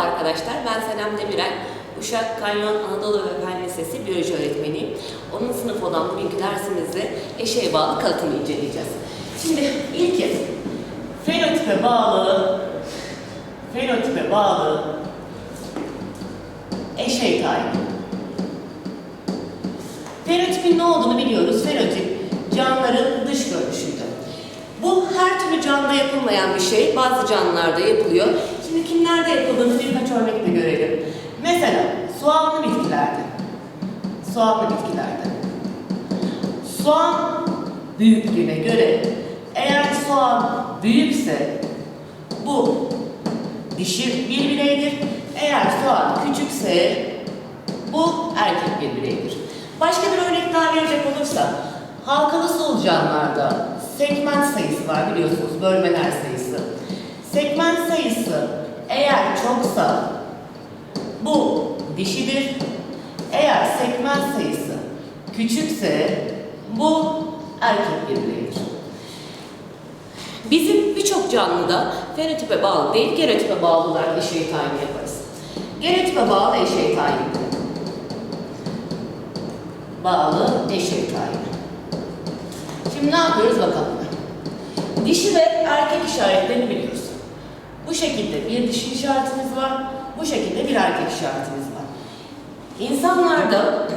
arkadaşlar, ben Senem Demirel. Uşak Kanyon Anadolu ve Fen Lisesi biyoloji öğretmeniyim. Onun sınıf olan bugünkü dersimizde eşeğe bağlı kalıtımı inceleyeceğiz. Şimdi ilki Fenotipe bağlı, fenotipe bağlı eşey tayin. Fenotipin ne olduğunu biliyoruz. Fenotip canlıların dış görünüşüydü. bu her türlü canlıda yapılmayan bir şey. Bazı canlılarda yapılıyor. Şimdi kimlerde yapıldığını birkaç örnekle görelim. Mesela soğanlı bitkilerde. Soğanlı bitkilerde. Soğan büyüklüğüne göre eğer soğan büyükse bu dişi bir bireydir. Eğer soğan küçükse bu erkek bir bireydir. Başka bir örnek daha verecek olursak halkalı solucanlarda segment sayısı var biliyorsunuz bölmeler sayısı. Segment sayısı eğer çoksa bu dişidir. Eğer segment sayısı küçükse bu erkek bir bireydir. Bizim birçok canlıda fenotipe bağlı değil, genotipe bağlı olarak eşeği tayin yaparız. Genotipe bağlı eşey tayini. Bağlı eşey tayini. Şimdi ne yapıyoruz bakalım. Dişi ve erkek işaretlerini biliyoruz. Bu şekilde bir dişi işaretimiz var, bu şekilde bir erkek işaretimiz var. İnsanlarda,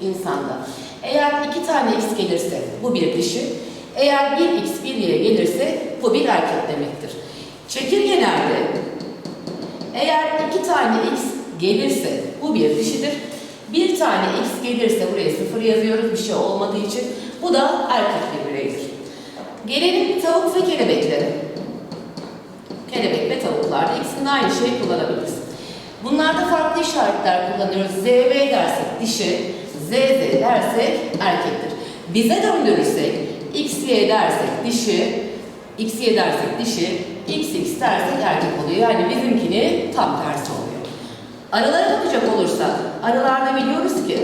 insanda eğer iki tane x gelirse bu bir dişi, eğer bir x bir yere gelirse bu bir erkek demektir. Çekirgelerde eğer iki tane x gelirse bu bir dişidir. Bir tane x gelirse buraya sıfır yazıyoruz bir şey olmadığı için. Bu da erkek bir bireydir. Gelelim tavuk ve kelebeklere. Kelebek ve tavuklarda ikisinde aynı şeyi kullanabiliriz. Bunlarda farklı işaretler kullanıyoruz. Z, V dersek dişi, Z, Z dersek erkektir. Bize döndürürsek X, Y dersek dişi, X, Y dersek dişi, X, X dersek erkek oluyor. Yani bizimkini tam tersi oluyor. Aralara bakacak olursak, aralarda biliyoruz ki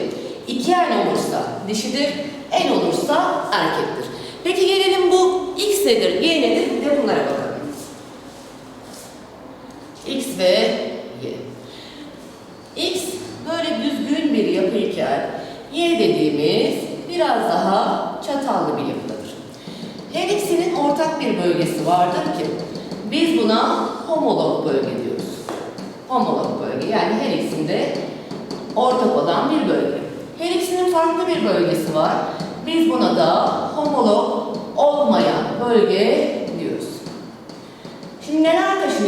iki en olursa dişidir, en olursa erkektir. Peki gelelim bu X nedir, Y nedir? Bir bunlara bakalım. X ve Y. X böyle düzgün bir yapıyken Y dediğimiz biraz daha çatallı bir yapıdadır. Her ikisinin ortak bir bölgesi vardır ki biz buna homolog bölge diyoruz. Homolog bölge yani her ikisinde ortak olan bir bölge. Her ikisinin farklı bir bölgesi var. Biz buna da homolog olmayan bölge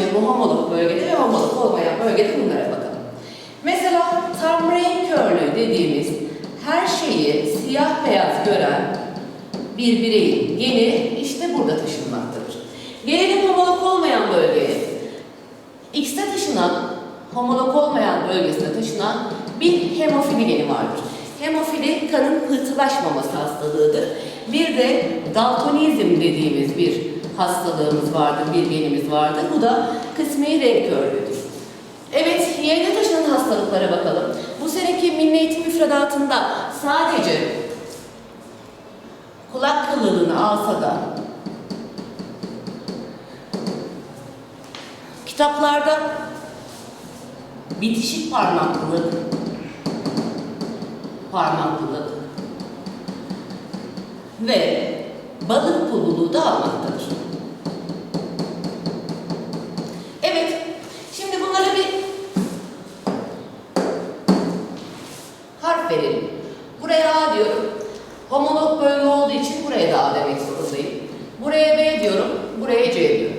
taşınıyor bu homolog bölgede ve homolog olmayan bölgede bunlara bakalım. Mesela tam renk körlüğü dediğimiz her şeyi siyah beyaz gören bir bireyin geni işte burada taşınmaktadır. Gelelim homolog olmayan bölgeye. X'te taşınan, homolog olmayan bölgesine taşınan bir hemofili geni vardır. Hemofili kanın pıhtılaşmaması hastalığıdır. Bir de daltonizm dediğimiz bir hastalığımız vardır, bir genimiz vardır. Bu da kısmi renk körlüğüdür. Evet, Y'de taşınan hastalıklara bakalım. Bu seneki milli eğitim müfredatında sadece kulak kıllılığını alsa da kitaplarda bitişik parmaklılık, parmaklılık ve balık pululuğu da almaktadır. Evet, şimdi bunlara bir harf verelim. Buraya A diyorum. Homolog bölge olduğu için buraya da A demek zorundayım. Buraya B diyorum, buraya C diyorum.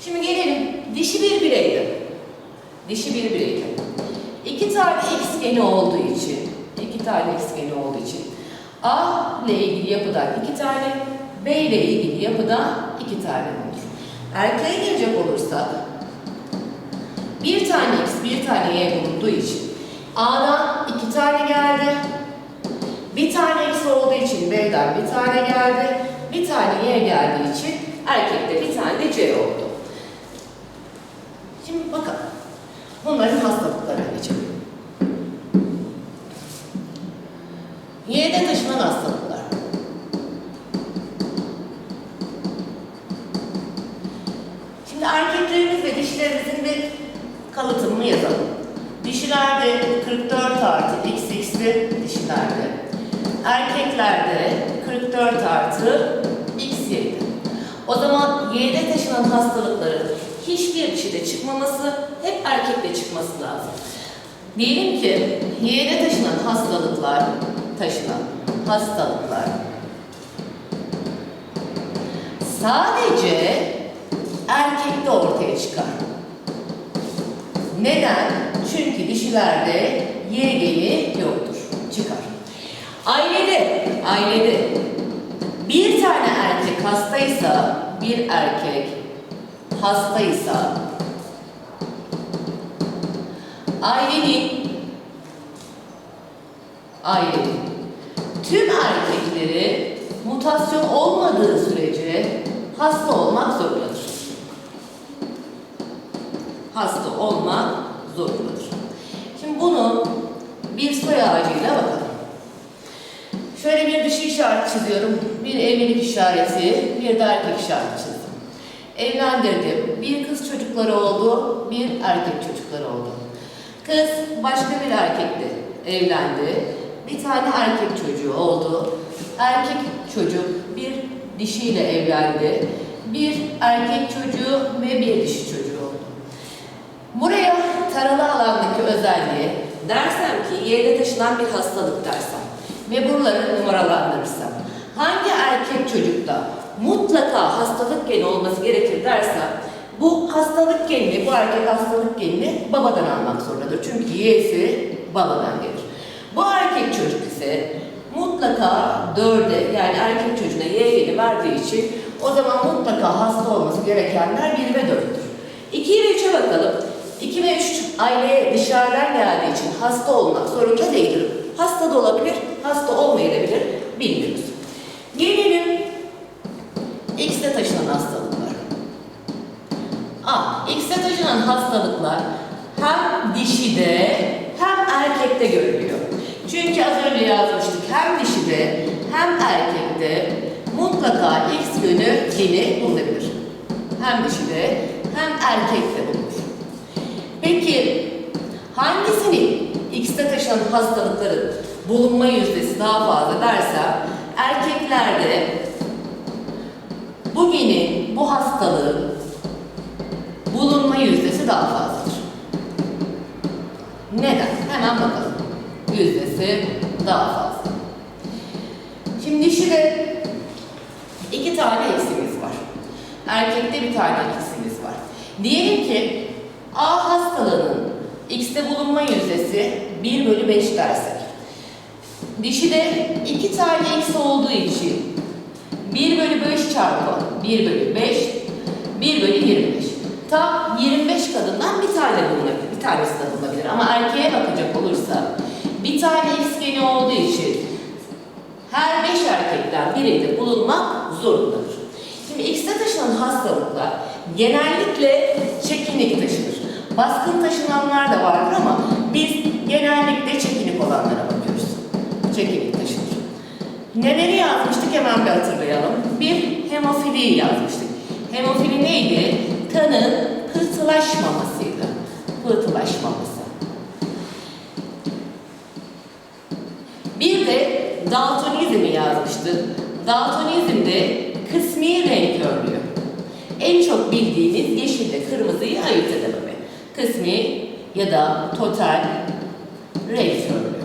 Şimdi gelelim dişi bir bireydi. Dişi bir bireydi. İki tane X geni olduğu için, iki tane X geni olduğu için A ile ilgili yapıdan iki tane, B ile ilgili yapıdan iki tane olur. Erkeğe gelecek olursak bir tane X, bir tane Y bulunduğu için A'dan iki tane geldi. Bir tane X olduğu için B'den bir tane geldi. Bir tane Y geldiği için erkekte bir tane de C oldu. Şimdi bakalım. Bunların hastalıklarına geçelim. Y'de taşınan hastalıklar. Şimdi erkeklerimiz ve dişlerimizin bir kalıtımını yazalım. Dişilerde 44 artı XX'li dişilerde. Erkeklerde 44 artı X7. O zaman Y'de taşınan hastalıkların hiçbir dişide çıkmaması, hep erkekte çıkması lazım. Diyelim ki Y'de taşınan hastalıklar, taşınan hastalıklar sadece erkekte ortaya çıkar. Neden? Çünkü dişilerde Y geni yoktur. Çıkar. Ailede, ailede bir tane erkek hastaysa, bir erkek hastaysa ailenin ailenin tüm erkekleri mutasyon olmadığı sürece hasta olmak zorundadır. Hasta olmak zorundadır. Şimdi bunu bir soy ağacıyla bakalım. Şöyle bir dişi işaret çiziyorum. Bir evlilik işareti, bir de erkek işareti çizdim. Evlendirdim. Bir kız çocukları oldu, bir erkek çocukları oldu. Kız başka bir erkekle evlendi. Bir tane erkek çocuğu oldu. Erkek çocuk bir dişiyle evlendi. Bir erkek çocuğu ve bir dişi çocuğu. Buraya taralı alandaki özelliği Dersem ki Y'de taşınan bir hastalık dersem ve buraları numaralandırırsam hangi erkek çocukta mutlaka hastalık geni olması gerekir dersem bu hastalık genini, bu erkek hastalık genini babadan almak zorundadır. Çünkü Y'si babadan gelir. Bu erkek çocuk ise mutlaka dörde yani erkek çocuğuna Y geni verdiği için o zaman mutlaka hasta olması gerekenler 1 ve 4'tür. 2 ve 3'e bakalım. 2 ve 3 aileye dışarıdan geldiği için hasta olmak zorunda değildir. Hasta da olabilir, hasta olmayabilir, bilmiyoruz. Gelelim X'te taşınan hastalıklar. A. X'te taşınan hastalıklar hem dişide hem erkekte görülüyor. Çünkü az önce yazmıştık hem dişide hem erkekte mutlaka X yönü geni bulunabilir. Hem dişide hem erkekte. Peki hangisinin X'te taşınan hastalıkların bulunma yüzdesi daha fazla dersem erkeklerde bu genin, bu hastalığın bulunma yüzdesi daha fazladır. Neden? Hemen bakalım. Yüzdesi daha fazla. Şimdi dişide iki tane eksimiz var. Erkekte bir tane eksimiz var. Diyelim ki A hastalığının X'te bulunma yüzdesi 1 bölü 5 dersek. Dişide iki tane X olduğu için 1 bölü 5 çarpı 1 bölü 5 1 bölü 25. Tam 25 kadından bir tane bulunabilir. Bir tanesi de bulunabilir. Ama erkeğe bakacak olursa bir tane X geni olduğu için her 5 erkekten birinde bulunmak zorundadır. Şimdi X'te taşınan hastalıklar genellikle çekinik taşınır. Baskın taşınanlar da vardır ama biz genellikle çekinik olanlara bakıyoruz. Çekinik taşınır. Neleri yazmıştık hemen bir hatırlayalım. Bir hemofili yazmıştık. Hemofili neydi? Kanın pıhtılaşmamasıydı. Pıhtılaşmaması. Bir de daltonizmi yazmıştık. Daltonizmde kısmi renk körlüğü. En çok bildiğiniz yeşille kırmızıyı ayırt edememe. Kısmi ya da total renk körlüğü.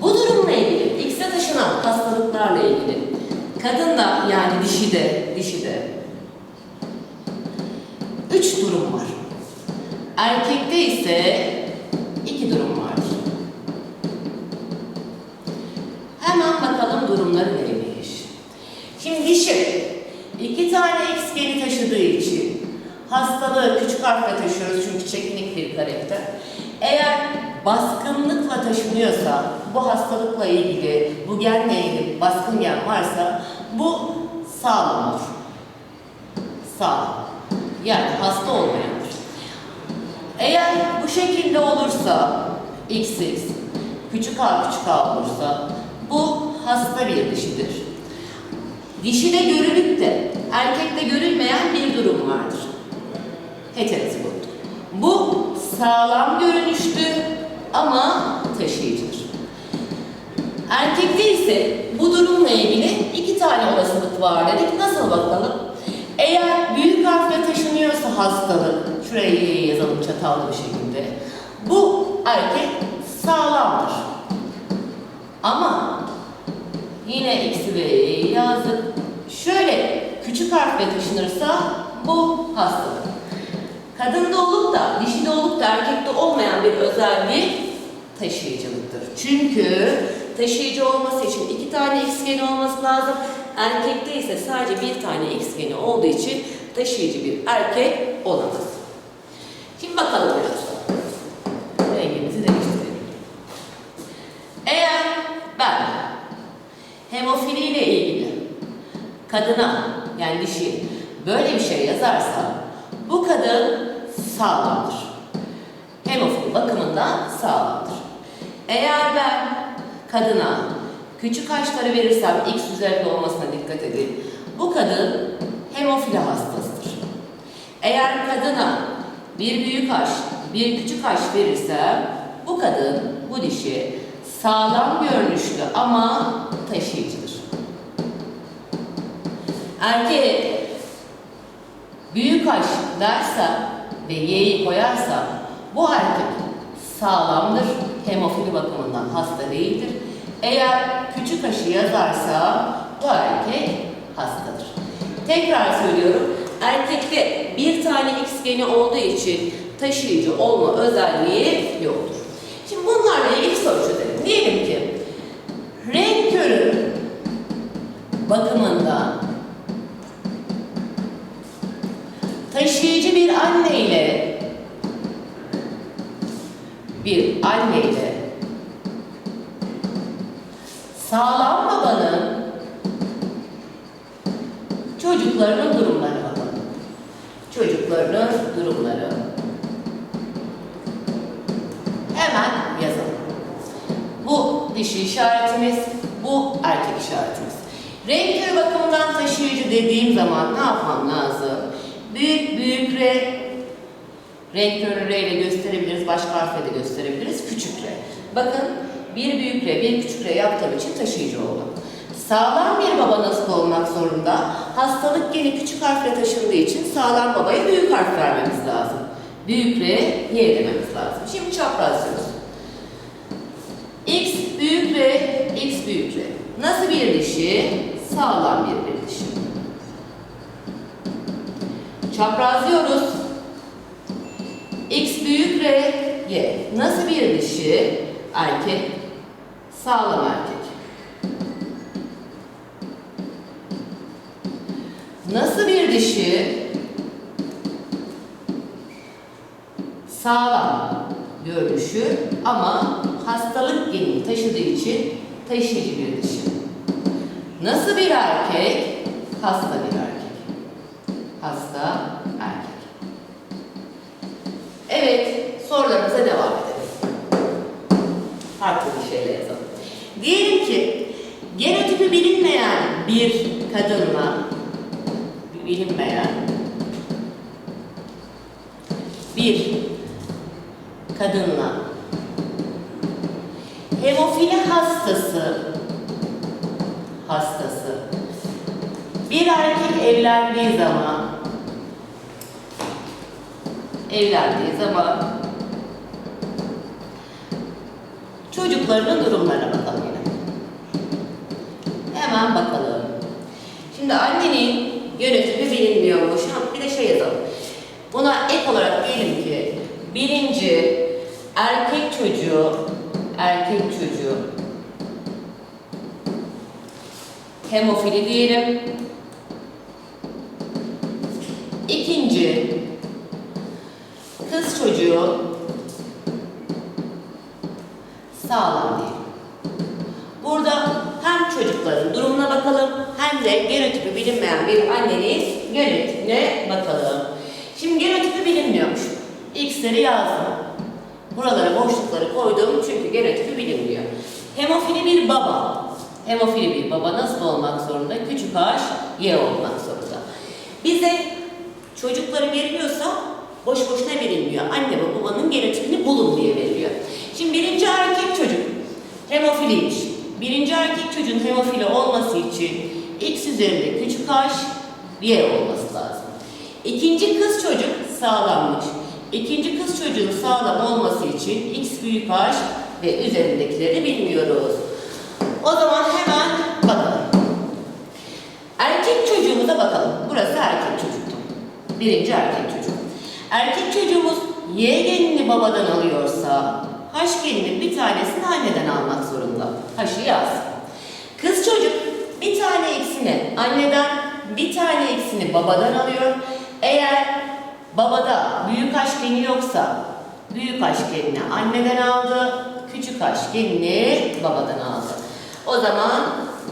Bu durumla ilgili, X'e taşınan hastalıklarla ilgili kadında yani dişide, dişide üç durum var. Erkekte ise iki durum vardır. Hemen bakalım durumları neymiş. Şimdi dişi iki tane X geni için hastalığı küçük harfle taşıyoruz çünkü çekinik bir karakter. Eğer baskınlıkla taşınıyorsa, bu hastalıkla ilgili, bu genle ilgili baskın gen varsa bu sağlam olur. Sağlam. Yani hasta olmayandır. Eğer bu şekilde olursa XX, küçük a küçük a olursa bu hasta bir dişidir. Dişide görülüp de erkekte görülmeyen bir durum vardır. Heterozigot. Bu sağlam görünüşlü ama taşıyıcıdır. Erkekte ise bu durumla ilgili iki tane olasılık var dedik. Nasıl bakalım? Eğer büyük harfle taşınıyorsa hastalık, şuraya yazalım çatallı bir şekilde. Bu erkek sağlamdır. Ama yine X ve yazdık. Şöyle küçük harfle taşınırsa bu hastalık. Kadında olup da, dişide olup da erkekte olmayan bir özelliği taşıyıcılıktır. Çünkü taşıyıcı olması için iki tane X geni olması lazım. Erkekte ise sadece bir tane X geni olduğu için taşıyıcı bir erkek olamaz. Şimdi bakalım biraz. Rengimizi değiştirelim. Eğer ben hemofili ile ilgili kadına yani dişi böyle bir şey yazarsam sağlamdır. Hemofili bakımından sağlamdır. Eğer ben kadına küçük haçları verirsem X üzerinde olmasına dikkat edin. Bu kadın hemofili hastasıdır. Eğer kadına bir büyük haş, bir küçük haş verirsem bu kadın, bu dişi sağlam görünüşlü ama taşıyıcıdır. Erkeğe büyük haş dersem ve y'yi koyarsam bu erkek sağlamdır, hemofili bakımından hasta değildir. Eğer küçük haşı yazarsam bu erkek hastadır. Tekrar söylüyorum, erkekte bir tane X geni olduğu için taşıyıcı olma özelliği yoktur. Şimdi bunlarla ilgili soru çözelim. Diyelim ki renk körü bakımından bir anne sağlam babanın çocuklarının durumları. Çocuklarının durumları. Hemen yazalım. Bu dişi işaretimiz, bu erkek işaretimiz. Renk körü bakımından taşıyıcı dediğim zaman ne yapmam lazım? Büyük büyük R, renk körü gösterebiliriz, başka harfle de gösterebiliriz, küçük R. Bakın bir büyük R, bir küçük R yaptığım için taşıyıcı oldu. Sağlam bir baba nasıl olmak zorunda? Hastalık geni küçük harfle taşındığı için sağlam babaya büyük harf vermemiz lazım. Büyük R, Y dememiz lazım. Şimdi çaprazlıyoruz. X büyük R, X büyük R. Nasıl bir dişi? Sağlam bir dişi. Çaprazlıyoruz. X büyük R, Y. Nasıl bir dişi? Erkek. Sağlam erkek. Nasıl bir dişi? Sağlam görünüşü ama hastalık genini taşıdığı için taşıyıcı bir dişi. Nasıl bir erkek? Hasta bir erkek. Hasta Diyelim ki genotipi bilinmeyen bir kadınla bilinmeyen bir kadınla hemofili hastası hastası bir erkek evlendiği zaman evlendiği zaman çocuklarının bakalım yine. Hemen bakalım. Şimdi annenin yönetimi bilinmiyormuş. Ha, bir de şey yazalım. Buna ek olarak diyelim ki birinci erkek çocuğu erkek çocuğu hemofili diyelim. İkinci kız çocuğu sağlam diyelim. Çocukların durumuna bakalım hem de genotipi bilinmeyen bir annenin genotipine bakalım. Şimdi genotipi bilinmiyormuş. X'leri yazdım. Buralara boşlukları koydum çünkü genotipi bilinmiyor. Hemofili bir baba. Hemofili bir baba nasıl olmak zorunda? Küçük H, Y olmak zorunda. Bize çocukları veriliyorsa boş boşuna verilmiyor. Anne ve babanın genotipini bulun diye veriliyor. Şimdi birinci erkek çocuk hemofiliymiş. Birinci erkek çocuğun hemofili olması için X üzerinde küçük H, Y olması lazım. İkinci kız çocuk sağlammış. İkinci kız çocuğun sağlam olması için X büyük H ve üzerindekileri bilmiyoruz. O zaman hemen bakalım. Erkek çocuğumuza bakalım. Burası erkek çocuktu. Birinci erkek çocuk. Erkek çocuğumuz Y genini babadan alıyorsa H geninin bir tanesini anneden almak H'ı yaz. Kız çocuk bir tane eksini anneden, bir tane eksini babadan alıyor. Eğer babada büyük H geni yoksa büyük H genini anneden aldı, küçük H genini babadan aldı. O zaman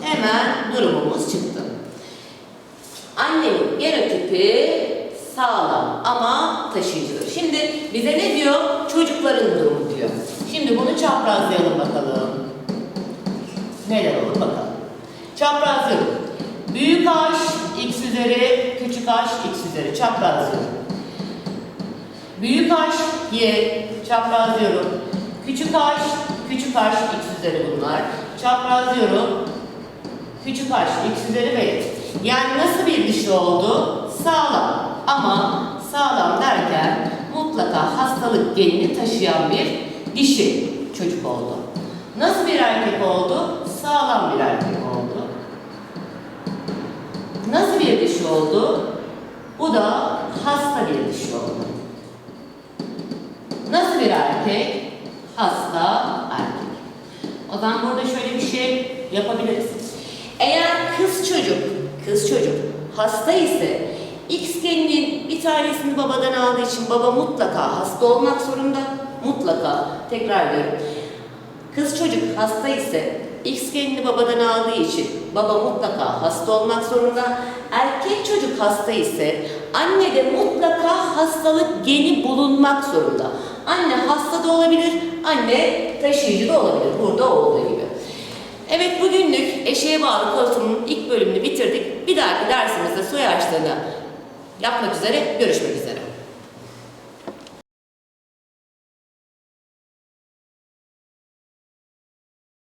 hemen durumumuz çıktı. Annenin genotipi sağlam ama taşıyıcıdır. Şimdi bize ne diyor? Çocukların durumu diyor. Şimdi bunu çaprazlayalım bakalım. Neler olur bakalım. Çaprazlıyorum. Büyük H x üzeri, küçük H x üzeri çaprazlıyorum. Büyük H y çaprazlıyorum. Küçük H, küçük H x üzeri bunlar. Çaprazlıyorum. Küçük H x üzeri b. Yani nasıl bir dişi oldu? Sağlam. Ama sağlam derken mutlaka hastalık genini taşıyan bir dişi çocuk oldu. Nasıl bir erkek oldu? Sağlam bir erkek oldu. Nasıl bir dişi oldu? Bu da hasta bir dişi oldu. Nasıl bir erkek? Hasta erkek. O zaman burada şöyle bir şey yapabiliriz. Eğer kız çocuk, kız çocuk hasta ise X geninin bir tanesini babadan aldığı için baba mutlaka hasta olmak zorunda. Mutlaka. Tekrar diyorum. Kız çocuk hasta ise X genini babadan aldığı için baba mutlaka hasta olmak zorunda. Erkek çocuk hasta ise annede mutlaka hastalık geni bulunmak zorunda. Anne hasta da olabilir, anne taşıyıcı da olabilir. Burada olduğu gibi. Evet bugünlük eşeğe bağlı kalıtımın ilk bölümünü bitirdik. Bir dahaki dersimizde soy ağaçlarını yapmak üzere görüşmek üzere.